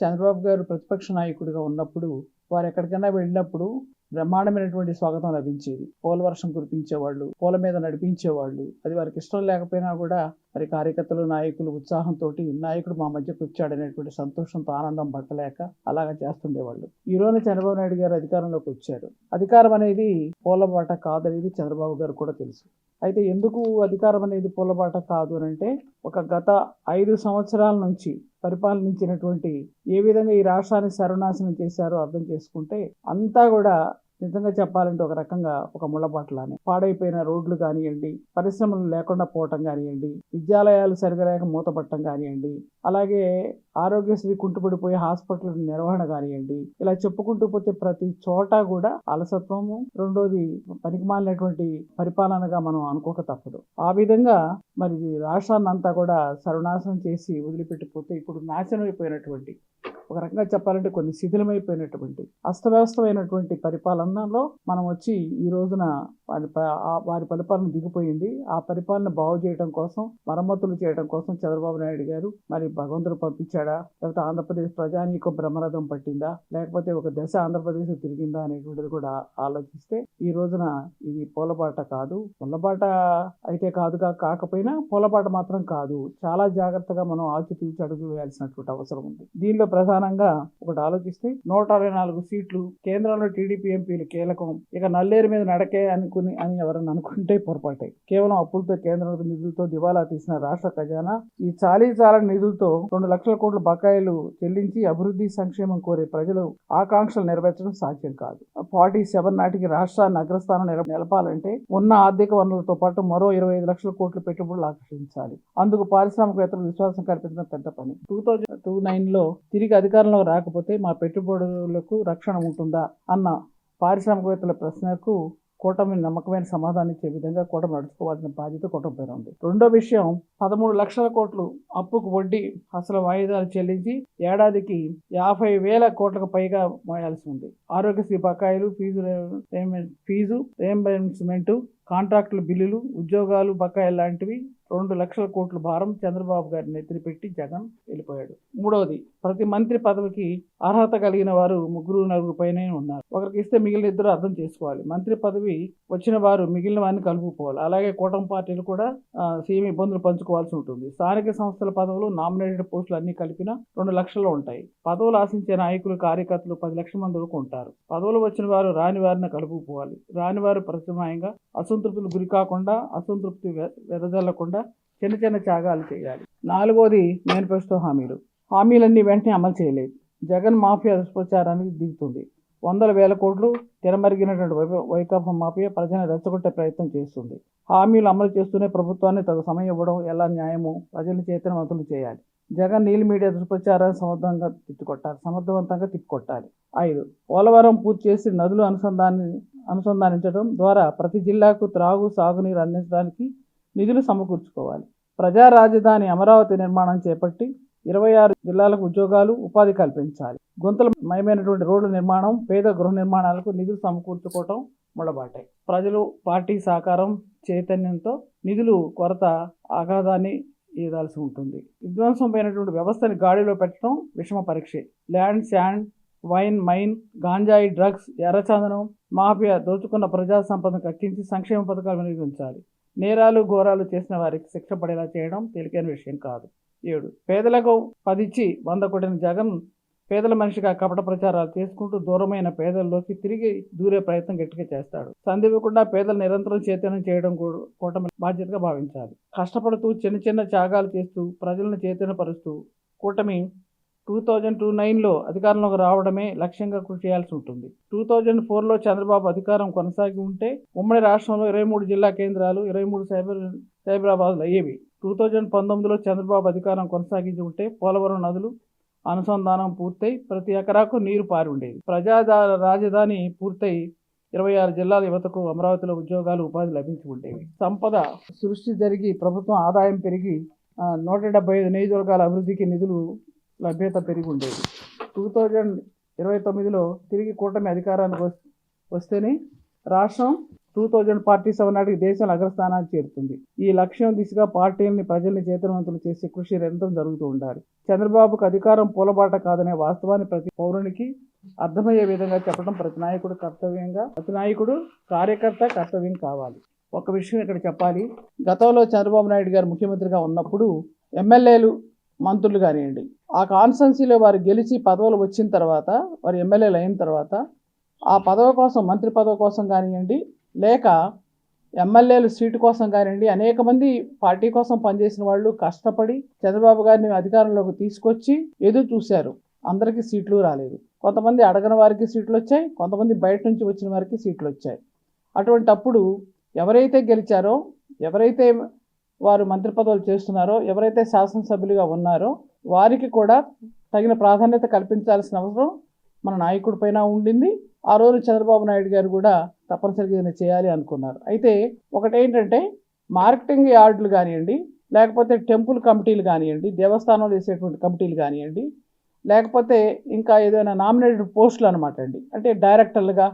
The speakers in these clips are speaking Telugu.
చంద్రబాబు గారు ప్రతిపక్ష నాయకుడిగా ఉన్నప్పుడు వారు ఎక్కడికైనా వెళ్ళినప్పుడు బ్రహ్మాండమైనటువంటి స్వాగతం లభించేది. పూల వర్షం కురిపించేవాళ్ళు పూల మీద నడిపించేవాళ్ళు. అది వారికి ఇష్టం లేకపోయినా కూడా మరి కార్యకర్తలు నాయకులు ఉత్సాహంతో నాయకుడు మా మధ్యకు వచ్చాడనేటువంటి సంతోషంతో ఆనందం పట్టలేక అలాగా చేస్తుండేవాళ్ళు. ఈ రోజున చంద్రబాబు నాయుడు గారు అధికారంలోకి వచ్చారు. అధికారం అనేది పూలబాట కాదనేది చంద్రబాబు గారు కూడా తెలుసు. అయితే ఎందుకు అధికారం అనేది పొలబాట కాదు అని అంటే ఒక గత ఐదు సంవత్సరాల నుంచి పరిపాలించినటువంటి ఏ విధంగా ఈ రాష్ట్రాన్ని సర్వనాశనం చేశారో అర్థం చేసుకుంటే అంతా కూడా నిజంగా చెప్పాలంటే ఒక రకంగా ఒక ముళ్ళబాటలానే పాడైపోయిన రోడ్లు కానివ్వండి పరిశ్రమలు లేకుండా పోవటం కానివ్వండి విద్యాలయాలు సరిగా లేక మూతపట్టడం కానివ్వండి అలాగే ఆరోగ్యశ్రీ కుంటుపడిపోయే హాస్పిటల్ నిర్వహణ కానివ్వండి ఇలా చెప్పుకుంటూ పోతే ప్రతి చోట కూడా అలసత్వము రెండోది పనికిమాలినటువంటి పరిపాలనగా మనం అనుకోక తప్పదు. ఆ విధంగా మరి రాష్ట్రాన్ని అంతా కూడా సర్వనాశనం చేసి వదిలిపెట్టిపోతే ఇప్పుడు నాశనం అయిపోయినటువంటి ఒక రకంగా చెప్పాలంటే కొన్ని శిథిలమైపోయినటువంటి అస్తవ్యస్తమైనటువంటి పరిపాలనలో మనం వచ్చి ఈ రోజున వారి వారి పరిపాలన దిగిపోయింది. ఆ పరిపాలన బాగు చేయడం కోసం మరమ్మతులు చేయడం కోసం చంద్రబాబు నాయుడు గారు మరి భగవంతుడు పంపించాడు. లేకపోతే ఆంధ్రప్రదేశ్ ప్రజానీకం బ్రహ్మరథం పట్టిందా? లేకపోతే ఒక దశ ఆంధ్రప్రదేశ్ తిరిగిందా అనేటువంటిది కూడా ఆలోచిస్తే ఈ రోజున ఇది పూలబాట కాదు. పూలబాట అయితే కాదుగా కాకపోయినా పూలబాట మాత్రం కాదు. చాలా జాగ్రత్తగా మనం ఆచితూచి అడుగు వేయాల్సినటువంటి అవసరం ఉంది. దీనిలో ప్రధానంగా ఒకటి ఆలోచిస్తే నూట అరవై నాలుగు సీట్లు కేంద్రంలో టీడీపీ ఎంపీలు కీలకం. ఇక నల్లేరు మీద నడకే అనుకుని అని ఎవరన్నా అనుకుంటే పొరపాటే. కేవలం అప్పులతో కేంద్రం నిధులతో దివాలా తీసిన రాష్ట్ర ఖజానా ఈ చాలీ చాలని నిధులతో రెండు లక్షల కోట్లు బకాయిలు చెల్లించి అభివృద్ధి సంక్షేమం కోరే ప్రజలు ఆకాంక్షలు నెరవేర్చడం సాధ్యం కాదు. ఫార్టీ సెవెన్ నాటికి రాష్ట్రాన్ని అగ్రస్థానం నిలపాలంటే ఉన్న ఆర్థిక వనరులతో పాటు మరో ఇరవై ఐదు లక్షల కోట్ల పెట్టుబడులు ఆకర్షించాలి. అందుకు పారిశ్రామికవేత్తలు విశ్వాసం కల్పించడం పెద్ద పని. టూ థౌజండ్ టూ నైన్లో తిరిగి అధికారంలో రాకపోతే మా పెట్టుబడులకు రక్షణ ఉంటుందా? అన్న పారిశ్రామికవేత్తల ప్రశ్నకు కూటమి నమ్మకమైన సమాధానం ఇచ్చే విధంగా కూటమి నడుచుకోవాల్సిన బాధ్యత కూటమి పేరు ఉంది. రెండో విషయం పదమూడు లక్షల కోట్లు అప్పుకు వడ్డీ అసలు వాయిదాలు చెల్లించి ఏడాదికి యాభై వేల కోట్లకు పైగా మోయాల్సి ఉంది. ఆరోగ్యశ్రీ బకాయిలు ఫీజు ఫీజు రియంబర్స్మెంట్ కాంట్రాక్టుల బిల్లులు ఉద్యోగాలు బకాయిలు లాంటివి రెండు లక్షల కోట్ల భారం చంద్రబాబు గారి నెత్తిన పెట్టి జగన్ వెళ్ళిపోయాడు. మూడవది ప్రతి మంత్రి పదవికి అర్హత కలిగిన వారు ముగ్గురు నలుగురు పైనే ఉన్నారు. ఒకరికి ఇస్తే మిగిలిన ఇద్దరు అర్థం చేసుకోవాలి. మంత్రి పదవి వచ్చిన వారు మిగిలిన వారిని కలుపుకోవాలి అలాగే కూటమి పార్టీలు కూడా సీఎం ఇబ్బందులు పంచుకోవాల్సి ఉంటుంది. స్థానిక సంస్థల పదవులు నామినేటెడ్ పోస్టులు అన్ని కలిపిన రెండు లక్షలు ఉంటాయి. పదవులు ఆశించే నాయకులు కార్యకర్తలు పది లక్షల మంది వరకు ఉంటారు. పదవులు వచ్చిన వారు రాని వారిని కలుపుకోవాలి రాని వారు ప్రత్యామ్నాయంగా అసంతృప్తులు గురి కాకుండా అసంతృప్తి వెదజల్లకుండా చిన్న చిన్న త్యాగాలు చేయాలి. నాలుగోది మేనిఫెస్టో హామీలు. హామీలన్నీ వెంటనే అమలు చేయలేదు. జగన్ మాఫియా దుష్ప్రచారానికి దిగుతుంది. వందల వేల కోట్లు తెరమరిగినటువంటి వై- వైకాపా మాఫియా ప్రజలను రెచ్చగొట్టే ప్రయత్నం చేస్తుంది. హామీలు అమలు చేస్తూనే ప్రభుత్వాన్ని తగు సమయం ఇవ్వడం ఎలా న్యాయమో ప్రజల చైతన్యవంతులు చేయాలి. జగన్ నీల్ మీడియా దుష్ప్రచారాన్ని సమర్థంగా తిట్టుకొట్టాలి సమర్థవంతంగా తిట్టుకొట్టాలి ఐదు పోలవరం పూర్తి చేసి నదులు అనుసంధాన్ని అనుసంధానించడం ద్వారా ప్రతి జిల్లాకు త్రాగు సాగునీరు అందించడానికి నిధులు సమకూర్చుకోవాలి. ప్రజా రాజధాని అమరావతి నిర్మాణం చేపట్టి ఇరవై ఆరు జిల్లాలకు ఉద్యోగాలు ఉపాధి కల్పించాలి. గుంతల మయమైనటువంటి రోడ్ల నిర్మాణం పేద గృహ నిర్మాణాలకు నిధులు సమకూర్చుకోవటం మొడబాటాయి ప్రజలు పార్టీ సహకారం చైతన్యంతో నిధులు కొరత ఆఘాతాన్ని ఈదాల్సి ఉంటుంది. విధ్వంసమైనటువంటి వ్యవస్థని గాడిలో పెట్టడం విషమ పరీక్షే. ల్యాండ్ శాండ్ వైన్ మైన్ గాంజాయి డ్రగ్స్ ఎర్రచందనం మాఫియా దోచుకున్న ప్రజా సంపదను కక్కించి సంక్షేమ పథకాలు వినియోగించాలి. నేరాలు ఘోరాలు చేసిన వారికి శిక్ష పడేలా చేయడం తేలికైన విషయం కాదు. ఏడు. పేదలకు పదిచ్చి వంద కొట్టిన జగన్ పేదల మనిషిగా కపట ప్రచారాలు చేసుకుంటూ దూరమైన పేదల్లోకి తిరిగి దూరే ప్రయత్నం గట్టిగా చేస్తాడు. సందివ్వకుండా పేదలు నిరంతరం చైతన్యం చేయడం కూడా కూటమి బాధ్యతగా భావించాలి. కష్టపడుతూ చిన్న చిన్న త్యాగాలు చేస్తూ ప్రజలను చైతన్యపరుస్తూ కూటమి టూ థౌజండ్ టూ నైన్లో అధికారంలోకి రావడమే లక్ష్యంగా కృషి చేయాల్సి ఉంటుంది. టూ థౌజండ్ ఫోర్లో చంద్రబాబు అధికారం కొనసాగి ఉంటే ఉమ్మడి రాష్ట్రంలో ఇరవై మూడు జిల్లా కేంద్రాలు ఇరవై మూడు సైబర్ సైబరాబాద్లు అయ్యేవి. టూ థౌజండ్ పంతొమ్మిదిలో చంద్రబాబు అధికారం కొనసాగించి ఉంటే పోలవరం నదులు అనుసంధానం పూర్తయి ప్రతి ఎకరాకు నీరు పారి ఉండేది ప్రజాదా రాజధాని పూర్తయి ఇరవై ఆరు జిల్లాల యువతకు అమరావతిలో ఉద్యోగాలు ఉపాధి లభించి ఉండేవి. సంపద సృష్టి జరిగి ప్రభుత్వం ఆదాయం పెరిగి నూట డెబ్బై ఐదు నియోజకవర్గాల అభివృద్ధికి నిధులు లభ్యత పెరిగి ఉండేది. టూ థౌజండ్ ఇరవై తొమ్మిదిలో తిరిగి కూటమి అధికారానికి వస్తేనే రాష్ట్రం టూ థౌజండ్ ఫార్టీ సెవెన్ నాటికి దేశంలో అగ్రస్థానాన్ని చేరుతుంది. ఈ లక్ష్యం దిశగా పార్టీలని ప్రజల్ని చేతనవంతులు చేసే కృషి నిరంతరం జరుగుతూ ఉండాలి. చంద్రబాబుకు అధికారం పూలబాట కాదనే వాస్తవాన్ని ప్రతి పౌరునికి అర్థమయ్యే విధంగా చెప్పడం ప్రతి నాయకుడు కర్తవ్యంగా ప్రతి నాయకుడు కార్యకర్త కర్తవ్యం కావాలి. ఒక విషయం ఇక్కడ చెప్పాలి. గతంలో చంద్రబాబు నాయుడు గారు ముఖ్యమంత్రిగా ఉన్నప్పుడు ఎమ్మెల్యేలు మంత్రులు కానివ్వండి ఆ కాన్స్టెన్సీలో వారు గెలిచి పదవులు వచ్చిన తర్వాత వారు ఎమ్మెల్యేలు అయిన తర్వాత ఆ పదవి కోసం మంత్రి పదవి కోసం కానివ్వండి లేక ఎమ్మెల్యేలు సీటు కోసం కానివ్వండి అనేక మంది పార్టీ కోసం పనిచేసిన వాళ్ళు కష్టపడి చంద్రబాబు గారిని అధికారంలోకి తీసుకొచ్చి ఎదురు చూశారు. అందరికీ సీట్లు రాలేదు. కొంతమంది అడగని వారికి సీట్లు వచ్చాయి కొంతమంది బయట నుంచి వచ్చిన వారికి సీట్లు వచ్చాయి. అటువంటి అప్పుడు ఎవరైతే గెలిచారో ఎవరైతే వారు మంత్రి పదవులు చేస్తున్నారో ఎవరైతే శాసనసభ్యులుగా ఉన్నారో వారికి కూడా తగిన ప్రాధాన్యత కల్పించాల్సిన అవసరం మన నాయకుడి పైన ఉండింది. ఆ రోజు చంద్రబాబు నాయుడు గారు కూడా తప్పనిసరిగా ఇది చేయాలి అనుకున్నారు. అయితే ఒకటేంటంటే మార్కెటింగ్ యార్డులు కానివ్వండి లేకపోతే టెంపుల్ కమిటీలు కానివ్వండి దేవస్థానంలో వేసేటువంటి కమిటీలు కానివ్వండి లేకపోతే ఇంకా ఏదైనా నామినేటెడ్ పోస్టులు అనమాట అండి. అంటే డైరెక్టర్లుగా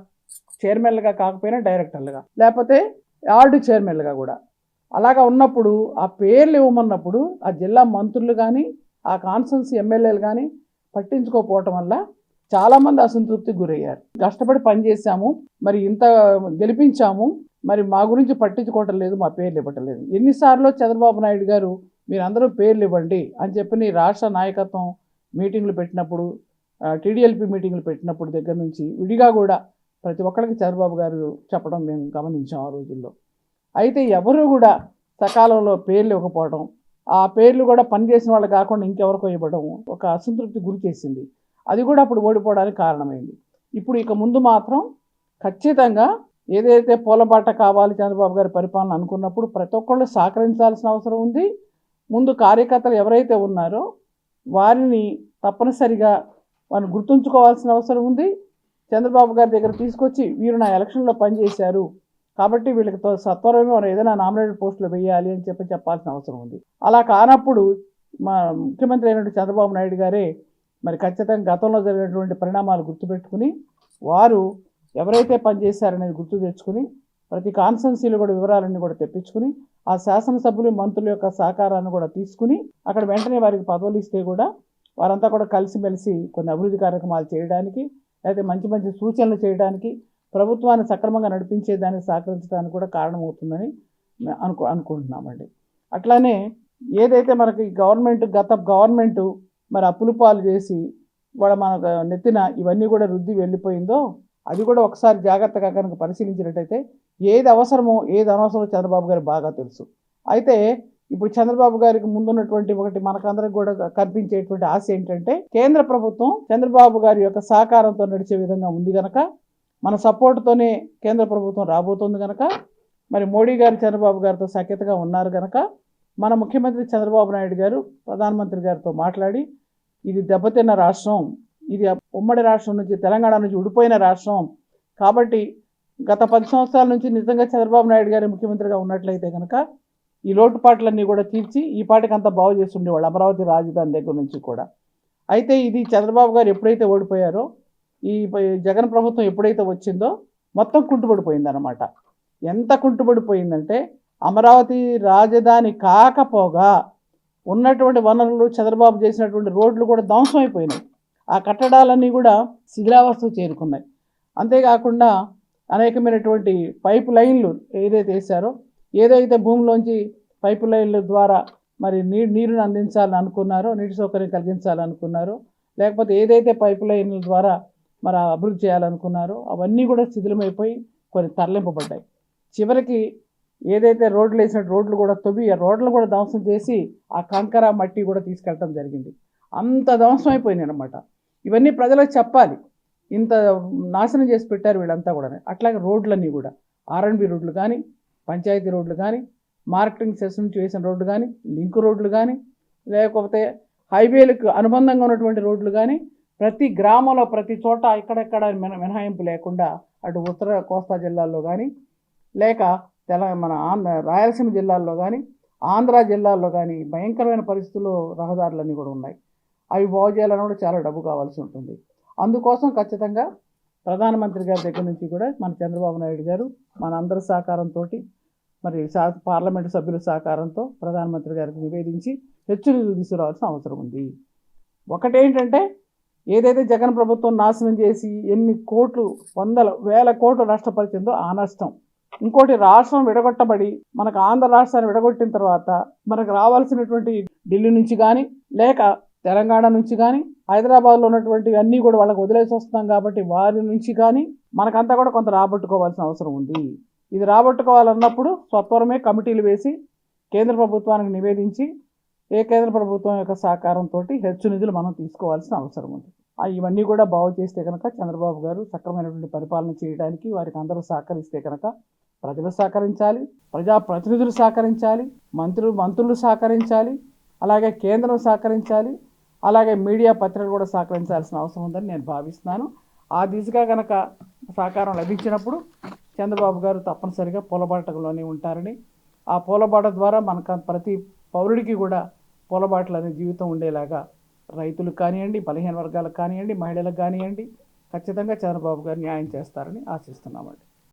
చైర్మన్లుగా కాకపోయినా డైరెక్టర్లుగా లేకపోతే యార్డు చైర్మన్లుగా కూడా. అలాగా ఉన్నప్పుడు ఆ పేర్లు ఇవ్వమన్నప్పుడు ఆ జిల్లా మంత్రులు కానీ ఆ కాన్స్టెన్సీ ఎమ్మెల్యేలు కానీ పట్టించుకోకపోవటం వల్ల చాలామంది అసంతృప్తికి గురయ్యారు. కష్టపడి పనిచేశాము మరి ఇంత గెలిపించాము మరి మా గురించి పట్టించుకోవటం లేదు మా పేర్లు ఇవ్వటం లేదు. ఎన్నిసార్లు చంద్రబాబు నాయుడు గారు మీరందరూ పేర్లు ఇవ్వండి అని చెప్పి నీ రాష్ట్ర నాయకత్వం మీటింగ్లు పెట్టినప్పుడు టీడీఎల్పీ మీటింగ్లు పెట్టినప్పుడు దగ్గర నుంచి విడిగా కూడా ప్రతి ఒక్కరికి చంద్రబాబు గారు చెప్పడం మేము గమనించాం ఆ రోజుల్లో. అయితే ఎవరు కూడా సకాలంలో పేర్లు ఇవ్వకపోవడం ఆ పేర్లు కూడా పనిచేసిన వాళ్ళు కాకుండా ఇంకెవరికో ఇవ్వడం ఒక అసంతృప్తి గురి చేసింది. అది కూడా అప్పుడు ఓడిపోవడానికి కారణమైంది. ఇప్పుడు ఇక ముందు మాత్రం ఖచ్చితంగా ఏదైతే పూలబాట కావాలి చంద్రబాబు గారి పరిపాలన అనుకున్నప్పుడు ప్రతి ఒక్కళ్ళు సహకరించాల్సిన అవసరం ఉంది. ముందు కార్యకర్తలు ఎవరైతే ఉన్నారో వారిని తప్పనిసరిగా వారిని గుర్తుంచుకోవాల్సిన అవసరం ఉంది. చంద్రబాబు గారి దగ్గర తీసుకొచ్చి వీరు నా ఎలక్షన్లో పనిచేశారు. కాబట్టి వీళ్ళకి సత్వరమే మనం ఏదైనా నామినేటెడ్ పోస్టులు వేయాలి అని చెప్పి చెప్పాల్సిన అవసరం ఉంది. అలా కానప్పుడు మా ముఖ్యమంత్రి అయినటువంటి చంద్రబాబు నాయుడు గారే మరి ఖచ్చితంగా గతంలో జరిగినటువంటి పరిణామాలు గుర్తుపెట్టుకుని వారు ఎవరైతే పనిచేశారనేది గుర్తు తెచ్చుకుని ప్రతి కాన్సెన్సీలు కూడా వివరాలన్నీ కూడా తెప్పించుకుని ఆ శాసనసభ్యులు మంత్రుల యొక్క సహకారాన్ని కూడా తీసుకుని అక్కడ వెంటనే వారికి పదవులు ఇస్తే కూడా వారంతా కూడా కలిసిమెలిసి కొన్ని అభివృద్ధి కార్యక్రమాలు చేయడానికి లేకపోతే మంచి మంచి సూచనలు చేయడానికి ప్రభుత్వాన్ని సక్రమంగా నడిపించేదానికి సహకరించడానికి కూడా కారణమవుతుందని అనుకు అనుకో అనుకుంటున్నామండి. అట్లానే ఏదైతే మనకి గవర్నమెంట్ గత గవర్నమెంట్ మరి అప్పులు పాలు చేసి వాళ్ళ మన నెత్తిన ఇవన్నీ కూడా రుద్ది వెళ్ళిపోయిందో అది కూడా ఒకసారి జాగ్రత్తగా కనుక పరిశీలించినట్టయితే ఏది అవసరమో ఏది అనవసరమో చంద్రబాబు గారికి బాగా తెలుసు. అయితే ఇప్పుడు చంద్రబాబు గారికి ముందున్నటువంటి ఒకటి మనకందరికి కూడా కనిపించేటువంటి ఆశ ఏంటంటే కేంద్ర ప్రభుత్వం చంద్రబాబు గారి యొక్క సహకారంతో నడిచే విధంగా ఉంది కనుక మన సపోర్ట్తోనే కేంద్ర ప్రభుత్వం రాబోతుంది కనుక మరి మోడీ గారు చంద్రబాబు గారితో సఖ్యతగా ఉన్నారు కనుక మన ముఖ్యమంత్రి చంద్రబాబు నాయుడు గారు ప్రధానమంత్రి గారితో మాట్లాడి ఇది దెబ్బతిన్న రాష్ట్రం ఇది ఉమ్మడి రాష్ట్రం నుంచి తెలంగాణ నుంచి ఉడిపోయిన రాష్ట్రం. కాబట్టి గత పది సంవత్సరాల నుంచి నిజంగా చంద్రబాబు నాయుడు గారి ముఖ్యమంత్రిగా ఉన్నట్లయితే కనుక ఈ లోటుపాట్లన్నీ కూడా తీర్చి ఈ పాటికి అంతా బాగు చేస్తుండేవాళ్ళు అమరావతి రాజధాని దగ్గర నుంచి కూడా. అయితే ఇది చంద్రబాబు గారు ఎప్పుడైతే ఓడిపోయారో ఈ జగన్ ప్రభుత్వం ఎప్పుడైతే వచ్చిందో మొత్తం కుంటుపడిపోయిందనమాట ఎంత కుంటుపడిపోయిందంటే అమరావతి రాజధాని కాకపోగా ఉన్నటువంటి వనరులు చంద్రబాబు చేసినటువంటి రోడ్లు కూడా ధ్వంసం అయిపోయినాయి ఆ కట్టడాలన్నీ కూడా శిథిలావస్థకు చేరుకున్నాయి. అంతేకాకుండా అనేకమైనటువంటి పైప్ లైన్లు ఏదైతే వేశారో ఏదైతే భూమిలోంచి పైపు లైన్ల ద్వారా మరి నీ నీరుని అందించాలని అనుకున్నారో నీటి సౌకర్యం కలిగించాలనుకున్నారో లేకపోతే ఏదైతే పైపు లైన్ల ద్వారా మరి అభివృద్ధి చేయాలనుకున్నారో అవన్నీ కూడా శిథిలమైపోయి కొన్ని తరలింపబడ్డాయి. చివరికి ఏదైతే రోడ్లు వేసిన రోడ్లు కూడా తొవి రోడ్లు కూడా ధ్వంసం చేసి ఆ కంకర మట్టి కూడా తీసుకెళ్ళటం జరిగింది. అంత ధ్వంసం అయిపోయింది అనమాట ఇవన్నీ ప్రజలకు చెప్పాలి. ఇంత నాశనం చేసి పెట్టారు వీళ్ళంతా కూడా అట్లాగే రోడ్లన్నీ కూడా. ఆర్ఎన్బి రోడ్లు కానీ పంచాయతీ రోడ్లు కానీ మార్కెటింగ్ సెస్ నుంచి వేసిన రోడ్లు కానీ లింక్ రోడ్లు కానీ లేకపోతే హైవేలకు అనుబంధంగా ఉన్నటువంటి రోడ్లు కానీ ప్రతి గ్రామంలో ప్రతి చోట ఇక్కడెక్కడ మిన మినహాయింపు లేకుండా అటు ఉత్తర కోస్తా జిల్లాల్లో కానీ లేక తెలంగాణ మన ఆంధ్ర రాయలసీమ జిల్లాల్లో కానీ ఆంధ్ర జిల్లాల్లో కానీ భయంకరమైన పరిస్థితుల్లో రహదారులన్నీ కూడా ఉన్నాయి. అవి బాగు చేయాలని కూడా చాలా డబ్బు కావాల్సి ఉంటుంది. అందుకోసం ఖచ్చితంగా ప్రధానమంత్రి గారి దగ్గర నుంచి కూడా మన చంద్రబాబు నాయుడు గారు మన అందరి సహకారంతో మరి పార్లమెంటు సభ్యుల సహకారంతో ప్రధానమంత్రి గారికి నివేదించి హెచ్చరికలు తీసుకురావాల్సిన అవసరం ఉంది. ఒకటేంటంటే ఏదైతే జగన్ ప్రభుత్వం నాశనం చేసి ఎన్ని కోట్లు వందల వేల కోట్లు నష్టపరిచిందో ఆ నష్టం. ఇంకోటి రాష్ట్రం విడగొట్టబడి మనకు ఆంధ్ర రాష్ట్రాన్ని విడగొట్టిన తర్వాత మనకు రావాల్సినటువంటి ఢిల్లీ నుంచి కానీ లేక తెలంగాణ నుంచి కానీ హైదరాబాద్లో ఉన్నటువంటి అన్నీ కూడా వాళ్ళకి వదిలేసి వస్తున్నాం కాబట్టి వారి నుంచి కానీ మనకంతా కూడా కొంత రాబట్టుకోవాల్సిన అవసరం ఉంది. ఇది రాబట్టుకోవాలన్నప్పుడు స్వత్వరమే కమిటీలు వేసి కేంద్ర ప్రభుత్వానికి నివేదించి ఏ కేంద్ర ప్రభుత్వం యొక్క సహకారంతో హెచ్చు నిధులు మనం తీసుకోవాల్సిన అవసరం ఉంది. ఇవన్నీ కూడా బాగు చేస్తే కనుక చంద్రబాబు గారు సక్రమైనటువంటి పరిపాలన చేయడానికి వారికి అందరూ సహకరిస్తే కనుక ప్రజలు సహకరించాలి ప్రజా ప్రతినిధులు సహకరించాలి మంత్రులు మంత్రులు సహకరించాలి అలాగే కేంద్రం సహకరించాలి అలాగే మీడియా పత్రికలు కూడా సహకరించాల్సిన అవసరం ఉందని నేను భావిస్తున్నాను. ఆ దిశగా కనుక సహకారం లభించినప్పుడు చంద్రబాబు గారు తప్పనిసరిగా పూలబాటలోనే ఉంటారని ఆ పూలబాట ద్వారా మనకు ప్రతి పౌరుడికి కూడా పూలబాటలు అనే జీవితం ఉండేలాగా రైతులు కానివ్వండి బలహీన వర్గాలకు కానివ్వండి మహిళలకు కానివ్వండి ఖచ్చితంగా చంద్రబాబు గారు న్యాయం చేస్తారని ఆశిస్తున్నామండి.